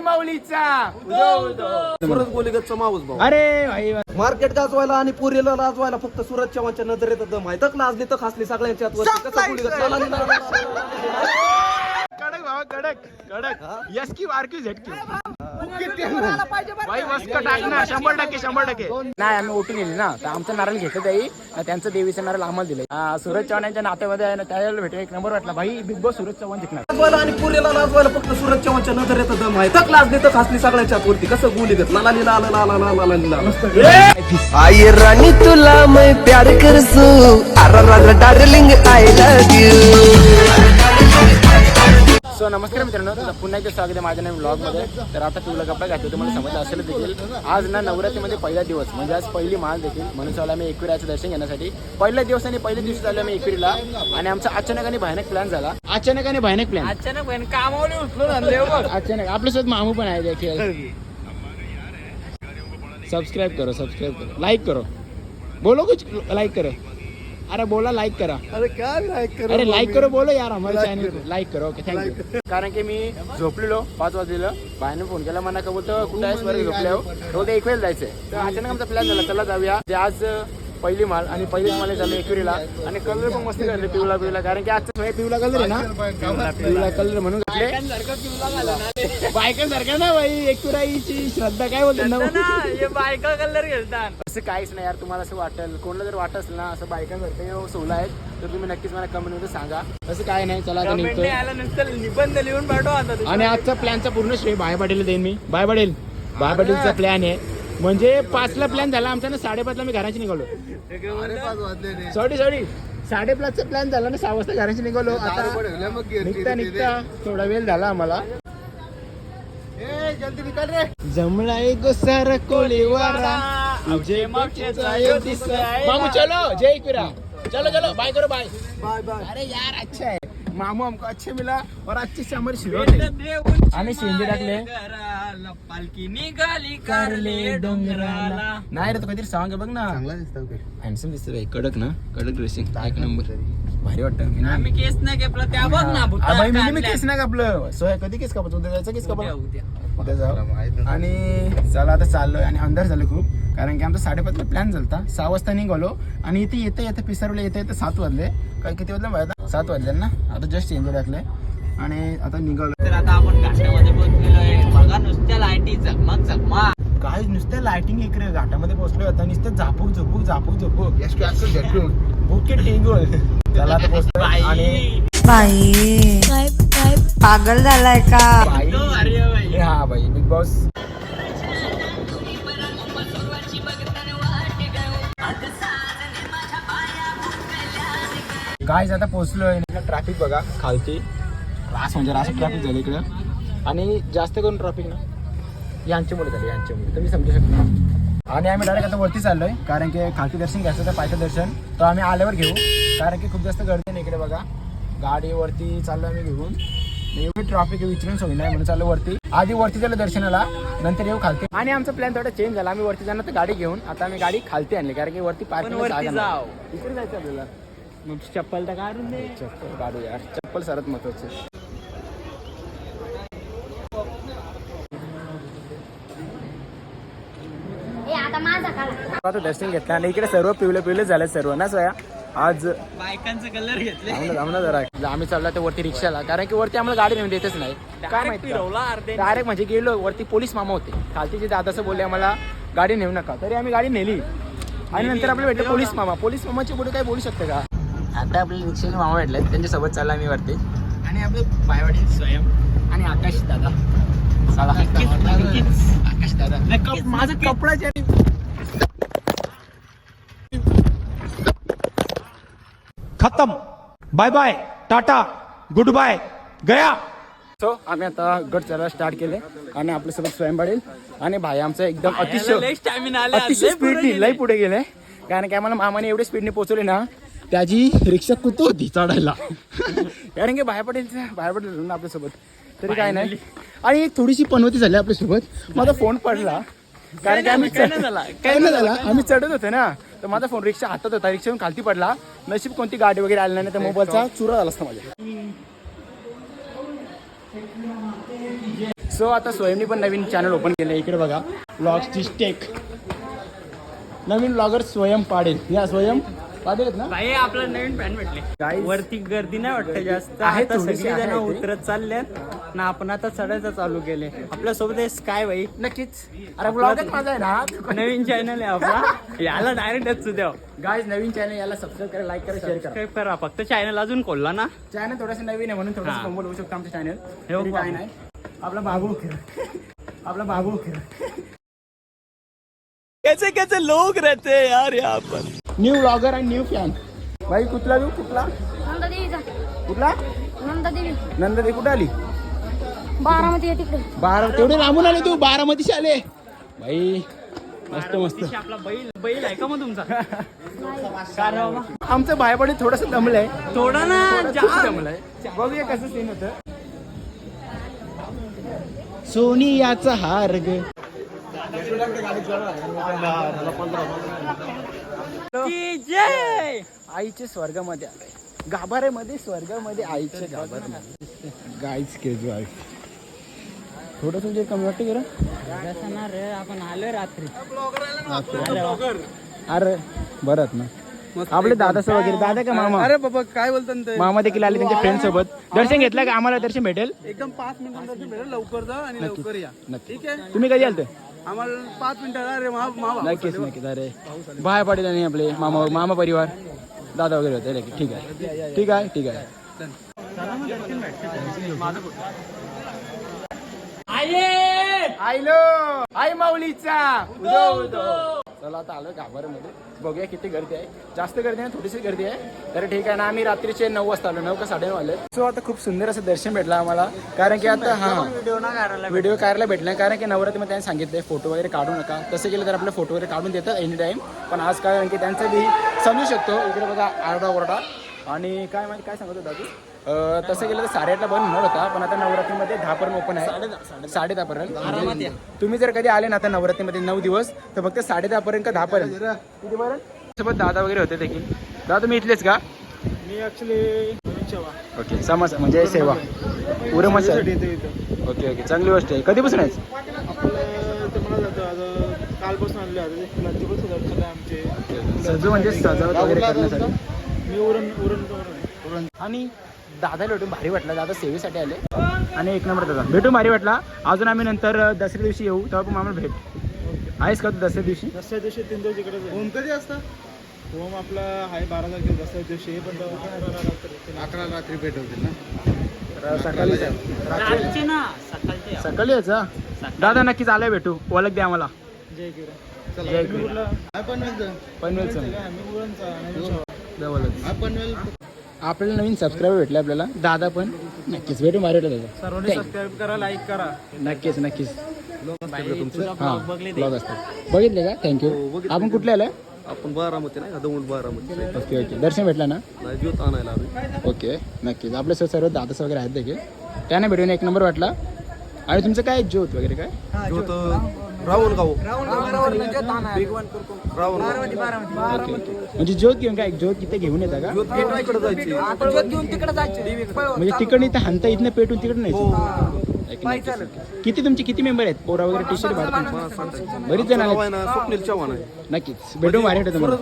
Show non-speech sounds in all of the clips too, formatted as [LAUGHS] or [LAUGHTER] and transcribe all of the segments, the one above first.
माऊलीचा. Surat गोलीगतचा Mouse भाऊ. अरे market गाजवायला आणि पुरीला लाजवायला फक्त सुरत चव्हाणच्या नजरेत दम आहे. लाजली तर खासली सगळ्यांच्या कडक भावा कडक कडक. यस की वारक्यू झटकी शंभर टक्के शंभर टक्के. नाही आम्ही उठून नेली ना. तर आमचं नारळ घेतलं जाई त्यांचं देवीचं नारळ आम्हाला दिलं सूरज चव्हाण यांच्या नात्यामध्ये आहे ना त्याला भेटू एक नंबर वाटला. भाई बिग बॉस सूरज चव्हाण जिंकणार. आणि पुरेला लाजवायला फक्त सूरज चव्हाणच्या नजर येतं दम आहे. तक लाज देतं खासली सगळ्याच्या पुरती. कसं गोली घेत? लाला लिला लाला लाला लाला लिला आई राणी तुला मैं प्यार करसू आर राजा darling I love you so नमस्कार मित्रांनो तुझं पुन्हा एकदा स्वागत आहे माझ्या नवीन ब्लॉगमध्ये तर आता तुला कपडा घातले तुम्हाला समजलं असेल देखील. आज ना नवरात्रीमध्ये पहिला दिवस म्हणजे आज पहिली माल देखील. म्हणून चालू आम्ही एकविराचं दर्शन घेण्यासाठी. पहिल्या दिवस आणि पहिल्या दिवशी चालू आम्ही एकविरीला. आणि आमचा अचानक आणि भयानक प्लॅन झाला. अचानक आणि भयानक प्लॅन अचानक पण कामावले उठलो बघ. अचानक. आपल्यासोबत मामू पण आहे देखील सब्सक्राइब करो सब्सक्राइब करो. लाइक करो. बोलो कुछ लाइक करो. अरे बोला लाइक करा. अरे काय लाईक कर अरे लाईक करो बोलो यार हमारे चॅनल को. लाईक करो ओके थँक्यू कारण की मी झोपलेलो पाच वाजलेलं. बायने फोन केला मला का बोलतो कुठे आहेस? बरं झोपल्यावर. तो ते एक वेळ जायचंय. तर अचानक आमचा प्लॅन झाला चला जाऊया. ते आज पहिली माल आणि पहिली माल झालं एकविरीला आणि कलर पण मस्त करले पिवला पिवला कारण की आजचा पिवला कलर आहे ना? पिवला कलर म्हणून घातले. बायकांसारखं ना बाई एकविराईची श्रद्धा काय बोलते? ना हे बायका कलर घेतात असं काहीच नाही यार तुम्हाला असं वाटेल. कोणाला जर वाटत असेल ना असं बायकांसारखं सोला आहेत तर तुम्ही नक्कीच मला कमेंटमध्ये सांगा. असं काय नाही चला आता नुसतं निबंध लिहून पाठवा आता. आणि आजचा प्लॅनचा पूर्ण श्रेय बाय पाटील देईन मी. बाय पाटील बाय पाटीलचा प्लॅन आहे. म्हणजे पाचला प्लॅन झाला. आमचा ना साडेपाचला मी घराची निघालो. सॉरी सॉरी साडेपाचचा प्लॅन झाला ना सहा वाजता घराची निघालो. आता निघता निघता. थोडा वेळ झाला आम्हाला. जमलाय गो सारा कोळीवारा. एक दिसा मामू चलो. जय किरा. चलो चलो. बाय करो बाय बाय बाय अरे यार अच्छा है मामू हमको अच्छे मिला और अच्छे से हमारी शिरो आणि शेंगे टाकले. घराला पालखी निघाली कारले डोंगराला. नाही रे तो काहीतरी सांग बघ ना. हँडसम दिसतो भाई कडक ना कडक ड्रेसिंग एक नंबर भारी वाटतं. आम्ही केस नाही केपला त्या बघ ना भुताळ भाई मी मी काढल्या. केस नाही कापलं. सोया कधी केस कापत उद्या जायचं केस उद्या, कापलं उद्या. उद्या जाऊ. आणि चला आता चाललोय आणि अंधार झालं खूप. कारण की आमचा साडेपाचला प्लॅन झालता. सहा वाजता निघालो. आणि इथे येते येते पिसारवले येते येते सात वाजले. काय किती वाजले माहिती आहे? सात वाजले ना? आता जस्ट चेंज टाकले आणि आता निघालो. आता आपण घाटामध्ये बघा नुसत्या लाईटी झगमग झगमग. काय नुसतं लाइटिंग इकडे घाटामध्ये पोहोचलो आता. नुसतं झापूक झोपूक झापूक झोपूक. भुके टिंगोल चला आता पोहोचलो आणि बाई. पागल झालाय का? बाई. ए हा बाई बिग बॉस आता पोहोचलोय. ट्रॅफिक बघा खालती. रास म्हणजे रास ट्रॅफिक झालं इकडं. आणि जास्त करून ट्रॅफिक ना? यांच्यामुळे झाली यांच्यामुळे. तुम्ही समजू शकता. आणि आम्ही डायरेक्ट आता वरती चाललोय कारण की खालती दर्शन घ्यायचं तर पायथं दर्शन. तर आम्ही आल्यावर घेऊ कारण की खूप जास्त गर्दी नाही इकडे बघा. गाडीवरती चाललो आम्ही घेऊन. एवढी ट्रॉफिक विचारून सोय नाही म्हणून चाललो वरती. आधी वरती झालं दर्शनाला नंतर येऊ खालती. आणि आमचा प्लॅन थोडा चेंज झाला. आम्ही वरती जाणार तर गाडी घेऊन. आता आम्ही गाडी खालती आणली कारण की वरती पार्किंग. इकडे जायचं आपल्याला. मग चप्पल तर काढून चप्पल काढू यार. चप्पल सर्वात महत्त्वाचे आता दर्शन घेतलं. आणि इकडे सर्व पिवले पिवले झाले सर्व. ना सोया? आज बायकांचे कलर घेतले. जरा. आम्ही चाललो तर वरती रिक्षाला. कारण की वरती आम्हाला गाडी नेऊन देतच नाही. काय माहिती डायरेक्ट म्हणजे गेलो वरती पोलीस मामा होते. खालती जे दादाचं बोलले आम्हाला गाडी नेऊ नका. तरी आम्ही गाडी नेली. आणि नंतर आपल्याला भेटलं पोलीस मामा. पोलीस मामाच्या पुढे काय बोलू शकते का? आता आपले रिक्षाचे मामा भेटले त्यांच्यासोबत चालला आम्ही वरती. आणि आपले बायवाडी स्वयं. आणि आकाश दादा. चला. आकाश दादा. माझं कपडाचे खत्म। Bye bye tata good bye गया। सो आम्ही आता गट चालवायला स्टार्ट केले आणि आपल्यासोबत स्वयं पाडेल आणि भाई आमचा एकदम अतिशय स्टॅमिना आले अतिशय स्पीडनी लय पुढे गेले. कारण की आम्हाला मामाने एवढे स्पीडने पोहोचवले ना त्याची रिक्षा कुतो होती चढायला? [LAUGHS] कारण की बाहेर पडेल बाहेर पडेल ना आपल्यासोबत. तरी काय नाही. आणि थोडीशी पनवती झाली आपल्यासोबत. माझा फोन पडला. कारण की आम्ही काय नाही झाला? आम्ही चढत होतो ना. तर माझा फोन रिक्षा हातात होता. रिक्षावरून खालती पडला. नशीब कोणती गाडी वगैरे आली नाही तर मोबाईलचा चुरा झाला असता माझ्या. सो आता स्वयंनी पण नवीन चॅनल ओपन केलं इकडे बघा. ब्लॉग्सची स्टेक नवीन ब्लॉगर स्वयं पाडेल. या स्वयं? ना? भाई आपला नवीन फॅन भेटले. वरती गर्दी नाही वाटत जास्त. आहे आता सगळी जण. उतरत चालल्यात ना आपण आता चढायचं चालू केले. आपल्यासोबत आहे स्काय भाई नक्कीच. अरे ब्लॉगच माझा आहे ना? नवीन चॅनल आहे आपला. याला डायरेक्ट द्या. गाईज नवीन चॅनल याला सबस्क्राईब करा लाईक करा शेअर करा. सबस्क्राईब करा. फक्त चॅनल अजून खोलला ना? चॅनल थोडंसं नवीन आहे म्हणून थोडंसं. कमवलं होऊ शकतो आमचं चॅनल हो, काय. नाही. आपला बाबू खेळ आपला बाबू खेळ कैसे कैसे लोग रहते हैं यार यहाँ पर? न्यू ब्लॉगर आणि न्यू फॅन भाई कुठला देऊ कुठला? नंदादेवीचा कुठला? नंदादेवी. नंददी कुठे आली? बारामती बारा तेवढे लांबून आले तू? बारामतीशी आले भाई मस्त मस्त. आपला बैल बैल आहे का मग तुमचा? काय रे बाबा आमचं भायपडी थोडस दमलंय. थोडा ना खूप जाम. दमलंय. बघूया कसं सीन होत. सोनियाचा हार ग. आईचे स्वर्गामध्ये आलोय. गाभाऱ्यामध्ये स्वर्गामध्ये आईचे गाभाऱ्यामध्ये गाईच केजू आहे. थोडस म्हणजे कमी वाटतं गेलं ना रे आपण आलो रात्री अरे बरं ना. आपले दादा वगैरे. दादा का मामा? अरे बाबा काय बोलतात मामा देखील आले त्यांच्या फ्रेंड सोबत. दर्शन घेतलं का? आम्हाला दर्शन भेटेल? एकदम पाच मिनिटांसाठी भेटेल. लवकर जा आणि लवकर या. ठीक आहे? तुम्ही कधी आलते? आम्हाला पाच मिनिटं अरे मा मा नक्कीच नक्कीच. अरे बाहेर पाटील आणि आपले. मामा मामा परिवार. दादा वगैरे होते नक्की ठीक आहे. ठीक आहे ठीक आहे. आयलो! आई माऊलीचा. उदो उदो. चला आता आलो गाभाऱ्यामध्ये बघूया किती गर्दी आहे. जास्त गर्दी नाही थोडीशी गर्दी आहे. तर ठीक आहे ना आम्ही रात्रीचे नऊ वाजता आलो नऊ का साडे वाजले सो आता खूप सुंदर असं दर्शन भेटलं आम्हाला. कारण की आता हा. व्हिडिओ काढायला भेटला. कारण की नवरात्रीमध्ये त्यांनी सांगितले फोटो वगैरे काढू नका. तसं केलं तर आपले फोटो वगैरे काढून देतात एनी टाइम पण आज काय कारण की त्यांचं बी समजू शकतो. इकडे बघा आरडा ओरडा. आणि काय माहिती काय सांगत होता तू तसं केलं तर साडेआठला बंद होणार होता पण आता नवरात्रीमध्ये दहा पर्यंत ओपन आहे. साडे दहा पर्यंत म्हणजे तुम्ही जर कधी आले ना आता नवरात्रीमध्ये नऊ दिवस तर फक्त साडे दहा पर्यंत का दहा पर्यंत किती पर्यंत सोबत दादा वगैरे होते देखील. दादा तुम्ही इथलेच का? मी ऍक्च्युली ओके समज म्हणजे सेवा. उरमच ओके ओके चांगली गोष्ट आहे. कधीपासून आहे कालपासून आणले आमचे. सजू म्हणजे सजावट वगैरे करण्यासाठी. मी उरण उरण उरण आणि? दादा भेटून भारी वाटला. दादा सेवेसाठी आले. आणि एक नंबर दादा. भेटून भारी वाटला. अजून आम्ही नंतर दसऱ्या दिवशी येऊ. तेव्हा पण आम्हाला भेट. आहेस का तू दसऱ्या दिवशी? दसऱ्या दिवशी तीन दिवस इकडे होम कधी असतं? होम आपला आहे बारा तारखेला दसऱ्या दिवशी. पण अकरा रात्री भेट होते ना? तर सकाळी सकाळी यायचा दादा नक्कीच आलाय भेटू. ओळख द्या आम्हाला. जय किरण. जय पनवेलचं. पनवेलचं. हा पनवेल आपल्याला नवीन सबस्क्राईबर भेटले आपल्याला. दादा पण. नक्कीच. भेटून भारी वाटलं दादा. सर्वांनी सबस्क्राईब करा लाईक करा. नक्कीच नक्कीच. हा ब्लॉग असतात बघितले का? थँक्यू आपण कुठले आलाय? आपण बारामती नाही का? दौंड बारामती. Okay okay. दर्शन भेटला ना? नाही ज्योत आणायला ओके नक्कीच. आपले सर सर्व दादास वगैरे आहेत देखील. त्यांना भेटून एक नंबर वाटला. आणि तुमचं काय ज्योत वगैरे काय? ज्योत. रावण गाव रावण म्हणजे ज्योत घेऊन काय? ज्योत तिथे घेऊन येता का? ज्योत इकडे जायची. म्हणजे तिकडे इथं हानता इथनं पेटून तिकडे नाही. किती तुमचे किती मेंबर आहेत? पोरा वगैरे टी शर्ट बरीच जण आहे ना स्वप्नील चव्हाण आहे. नक्कीच. भेटून भारी वाटतं तुम्हाला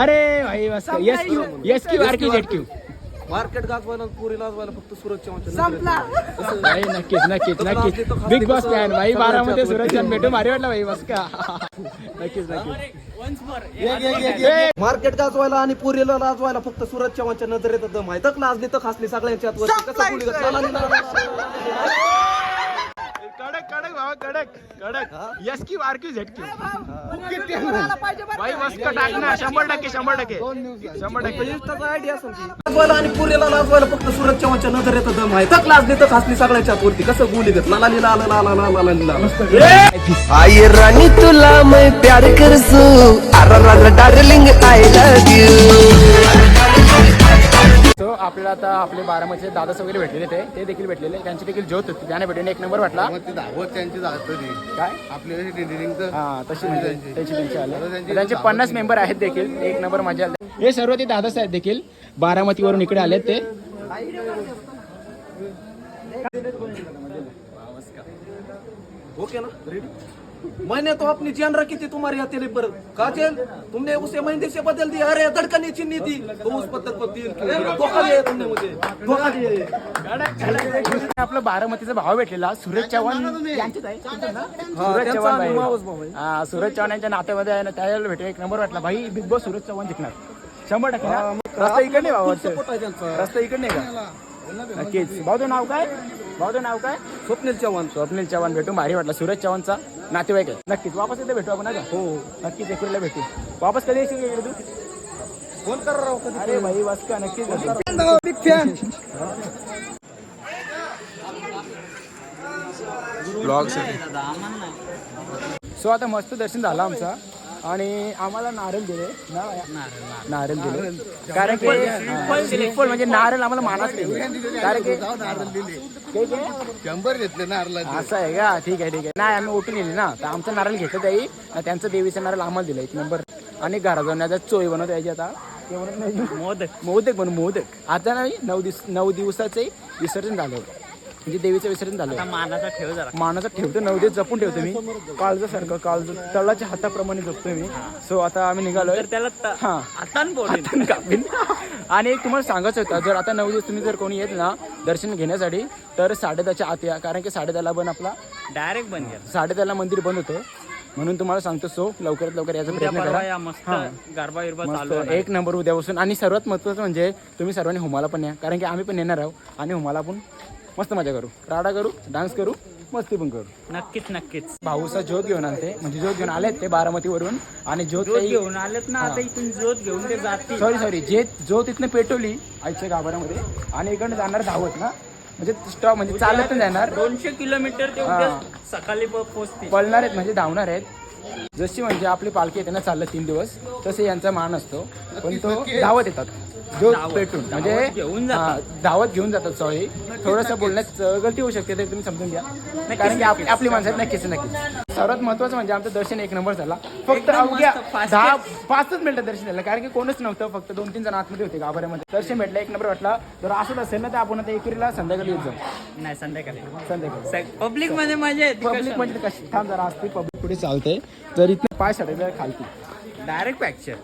अरे S Q S Q R Q Z Q market गाजवायला पुरी लाजवायला फक्त चव्हाणच्या भाई नक्कीच नक्कीच नक्कीच. बिग बॉस फॅन भाई बारामध्ये सुरत भेटून भारी वाटला भाई मस्त. का नक्कीच. नक्कीच मार्केट गाजवायला आणि पुरीला लाजवायला फक्त सुरत चव्हाणच्या नजरेत दम आहे. लाजली तर खासली सगळ्यांच्या. कसं कडक बाबा कडक कडक. यस की आर क्यू झेट क्यू भाई मस्त टाकणार. शंभर टक्के शंभर टक्के. शंभर टक्के. आणि पुरेला लाजवायला फक्त सुरत चव्हाणच्या नजर येतं दम आहे. तर लाजली तर खासली सगळ्याच्या वरती कसं गुली गत लाला लिला लाला लाला लाला लिला आई राणी तुला मैं प्यार करसू आर राजा darling I love you so आपल्याला आता आपले बारामतीचे दादास वगैरे भेटलेले ते ते देखील भेटलेले. त्यांची देखील ज्योत होती. त्याने भेटून एक नंबर वाटला. मग दावत त्यांची काय? तशी म्हणजे त्यांचे. पन्नास मेंबर आहेत देखील. एक नंबर मजा आली. हे सर्व ते दादास आहेत देखील बारामतीवरून इकडे आलेत ते. ओके ना? मैंने तो अपनी जान रखी थी तुम्हारी हथेली पर। काजल तुमने उसे मेहंदी से बदल दिया। अरे धड़कन ही छीनी थी। तुम उस पत्थर पर तीर दिया? धोखा दिया तुमने मुझे। धोखा दिया आपलं बारामतीचा भाव भेटलेला. सूरज चव्हाण? सूरज चव्हाण भाई. हा सूरज चव्हाण यांच्या नात्यामध्ये आहे ना त्याला भेटू एक नंबर वाटला. भाई बिग बॉस सूरज चव्हाण जिंकणार. शंभर टक्के? रस्ता इकडे रस्ता इकडे नाही का? नक्कीच. भाऊ नाव काय? भाऊ नाव काय? स्वप्नील चव्हाण. स्वप्नील चव्हाण भेटू. भारी वाटला. सूरज चव्हाणचा नातेवाईक आहे. नक्कीच. वापस इथे भेटू आपण हो. नक्कीच एकुरीला भेटू. वापस कधी येशील इकडे तू? फोन कर राव कधी अरे भाई बस का नक्कीच. सो आता मस्त दर्शन झालं आमचा. आणि आम्हाला नारळ दिले. ना? नारळ दिले. कारण की श्रीफळ म्हणजे नारळ आम्हाला मानाच दिले कारण की? शंभर घेतले ना अर्ला असं आहे का? ठीक आहे ठीक आहे. नाही आम्ही ओटून गेले ना. तर आमचं नारळ घेतलं त्याही त्यांचं देवीचं नारळ आम्हाला दिलं. एक नंबर. आणि घरा जाऊन आता चोई बनवत यायची आता. ते म्हणत नाही. मोदक. मोदक बनू मोदक. आता नाही नऊ दिवस नऊ दिवसाचे विसर्जन झालं. म्हणजे देवीचं विसर्जन झालं. मानाचा ठेव मानाचा ठेवतो नऊ दिवस जपून ठेवतो मी. काळजं सारखं काळजं तळाच्या हाताप्रमाणे जपतोय मी. सो आता आम्ही निघालोय. तर त्याला हा. कापीन. आणि एक तुम्हाला सांगायचं होतं जर आता नऊ दिवस तुम्ही जर कोणी येत ना दर्शन घेण्यासाठी तर साडेदहाच्या आत या. कारण की साडेदहाला पण आपला डायरेक्ट बंद केला. साडेदहाला मंदिर बंद होतं. म्हणून तुम्हाला सांगतो सो लवकरात लवकर याचा उद्या प्रयत्न करा. एक नंबर उद्यापासून आणि सर्वात महत्त्वाचं म्हणजे तुम्ही सर्वांनी हुमाला पण या. कारण की आम्ही पण येणार आहोत. आणि हुमाला पण मस्त मजा करू. राडा करू डान्स करू मस्ती पण करू. नक्कीच नक्कीच. भाऊचा ज्योत घेऊन आलते म्हणजे ज्योत घेऊन आलेत ते बारामतीवरून आणि ज्योत जोत घेऊन आलेत ना आता इथून जोत घेऊन ते जातील. सॉरी सॉरी जे ज्योत इथनं पेटवली आईच्या गाभाऱ्यामध्ये आणि इकडनं जाणार धावत ना. म्हणजे स्टॉप म्हणजे चालत नाही जाणार. दोनशे किलोमीटर ते उद्या सकाळी प- पोहोचतील पळणार आहेत म्हणजे धावणार आहेत. जशी म्हणजे आपली पालखी येते ना चाललं तीन दिवस तसे यांचा मान असतो. पण तो धावत येतात. जो पेटून म्हणजे घेऊन धावत घेऊन जातात सॉरी थोडंसं बोलण्यात गलती होऊ शकते ते तुम्ही समजून घ्या. कारण की आप- आपली माणसं नक्कीच नक्कीच. सर्वात महत्वाचं म्हणजे आमचं दर्शन एक नंबर झाला. फक्त अवघ्या. दहा पाचच मिनिटं दर्शन झालं कारण की कोणच नव्हतं फक्त दोन तीन जण आतमध्ये होते गाभाऱ्यामध्ये. दर्शन भेटलं एक नंबर वाटला. जर असंच असेल ना तर आपण आता एकुरीला संध्याकाळी येत जाऊ. नाही संध्याकाळी. संध्याकाळी. पब्लिकमध्ये मजा पब्लिक म्हणजे कशी? थांब जरा असते पब्लिक पुढे चालते जर इथनं पाय सडे खालती. डायरेक्ट फ्रॅक्चर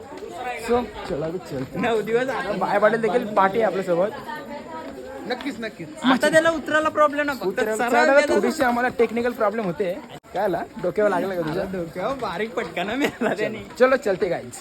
सो चला चल. नऊ दिवस बाय पाटील देखील पाठी आपल्यासोबत. नक्कीच नक्कीच. आता त्याला उतरायला प्रॉब्लेम थोडीशी आम्हाला टेक्निकल प्रॉब्लेम होते. काय आला? डोक्यावर लागलं का तुझ्या डोक्यावर बारीक पटका ना मिळाला त्याने. चलो चलते गाईज